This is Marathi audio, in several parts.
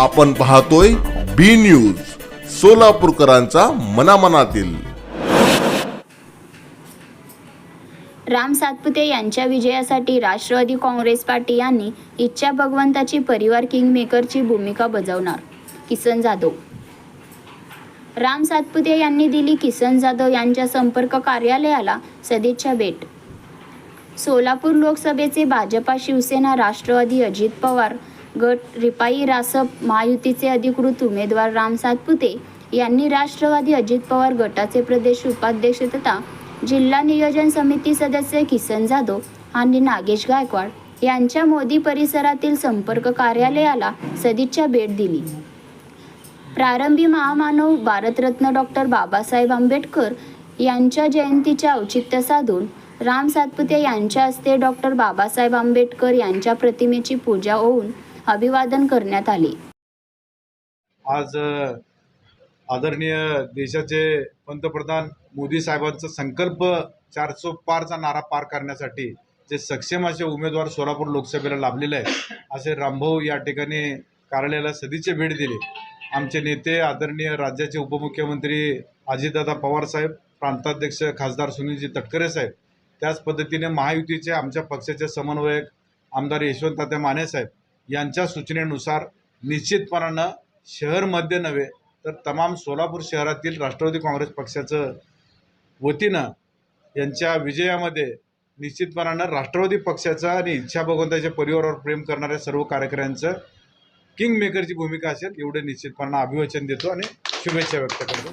आपण पाहतोय बी न्यूज सोलापूरकरांचा मनामनातील. राम सातपुते यांच्या विजयासाठी राष्ट्रवादी काँग्रेस पार्टी यांनी इच्छा भगवंताची परिवार किंगमेकरची भूमिका बजावणार किसन जाधव. राम सातपुते यांनी दिली किसन जाधव यांच्या संपर्क कार्यालयाला सदिच्छा भेट. सोलापूर लोकसभेचे भाजपा शिवसेना राष्ट्रवादी अजित पवार गट रिपाई रासप महायुतीचे अधिकृत उमेदवार राम सातपुते यांनी राष्ट्रवादी अजित पवार गटाचे प्रदेश उपाध्यक्ष तथा जिल्हा नियोजन समिती सदस्य किसन जाधव आणि नागेश गायकवाड यांच्या मोदी परिसरातील संपर्क कार्यालयाला सदिच्छा भेट दिली. प्रारंभी महामानव भारतरत्न डॉक्टर बाबासाहेब आंबेडकर यांच्या जयंतीचे औचित्य साधून राम सातपुते यांच्या हस्ते डॉक्टर बाबासाहेब आंबेडकर यांच्या प्रतिमेची पूजा होऊन अभिवादन करण्यात आले. आज आदरणीय देशाचे पंतप्रधान मोदी साहेबांचा संकल्प चारशे पारचा नारा पार करण्यासाठी जे सक्षम असे उमेदवार सोलापूर लोकसभेला लाभलेले आहेत असे रामभाऊ या ठिकाणी कार्यालयाला सदिच्छा भेट दिली. आमचे नेते आदरणीय राज्याचे उपमुख्यमंत्री अजितदादा पवार साहेब प्रांताध्यक्ष खासदार सुनीलजी तटकरे साहेब त्याच पद्धतीने महायुतीचे आमच्या पक्षाचे समन्वयक आमदार यशवंत तात्या माने साहेब यांच्या सूचनेनुसार निश्चितपणानं शहरमध्ये नव्हे तर तमाम सोलापूर शहरातील राष्ट्रवादी काँग्रेस पक्षाचं वतीनं यांच्या विजयामध्ये निश्चितपणानं राष्ट्रवादी पक्षाचा आणि इच्छा भगवंताच्या परिवारावर प्रेम करणाऱ्या सर्व कार्यकर्त्यांचं किंग मेकरची भूमिका असेल एवढे निश्चितपणानं अभिवचन देतो आणि शुभेच्छा व्यक्त करतो.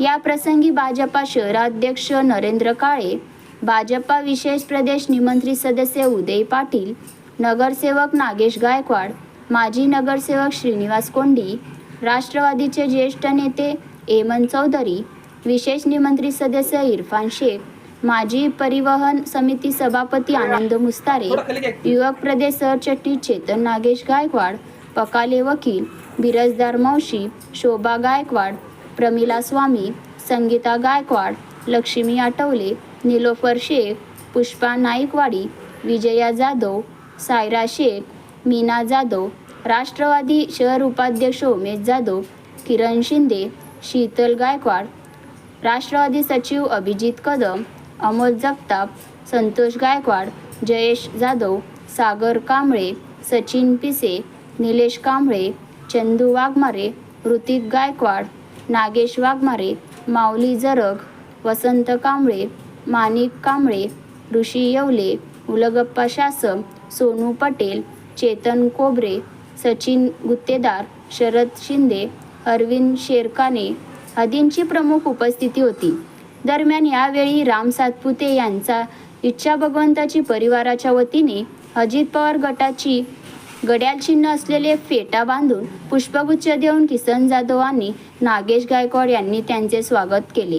या प्रसंगी भाजपा शहराध्यक्ष नरेंद्र काळे भाजपा विशेष प्रदेश निमंत्रित सदस्य उदय पाटील नगरसेवक नागेश गायकवाड माजी नगरसेवक श्रीनिवास कोंडी राष्ट्रवादीचे ज्येष्ठ नेते एमन चौधरी विशेष निमंत्रित सदस्य इरफान शेख माजी परिवहन समिती सभापती आनंद मुस्तारे युवक प्रदेश सरचिटणीस चेतन नागेश गायकवाड पकाले वकील बिरजदार मावशी शोभा गायकवाड प्रमिला स्वामी संगीता गायकवाड लक्ष्मी आठवले निलोफर शेख पुष्पा नाईकवाडी विजया जाधव सायरा शेख मीना जाधव राष्ट्रवादी शहर उपाध्यक्ष उमेश जाधव किरण शिंदे शीतल गायकवाड राष्ट्रवादी सचिव अभिजित कदम अमोल जगताप संतोष गायकवाड जयेश जाधव सागर कांबळे सचिन पिसे निलेश कांबळे चंदू वाघमारे ऋतिक गायकवाड नागेश वाघमारे माऊली जरग वसंत कांबळे माणिक कांबळे ऋषी येवले उलगप्पा शासम सोनू पटेल चेतन कोबरे सचिन गुत्तेदार शरद शिंदे अरविंद शेरकाने आदींची प्रमुख उपस्थिती होती. दरम्यान यावेळी राम सातपुते यांचा इच्छा भगवंताची परिवाराच्या वतीने अजित पवार गटाची गड्याल चिन्ह असलेले फेटा बांधून पुष्पगुच्छ देऊन किसन जाधव आणि नागेश गायकवाड यांनी त्यांचे स्वागत केले.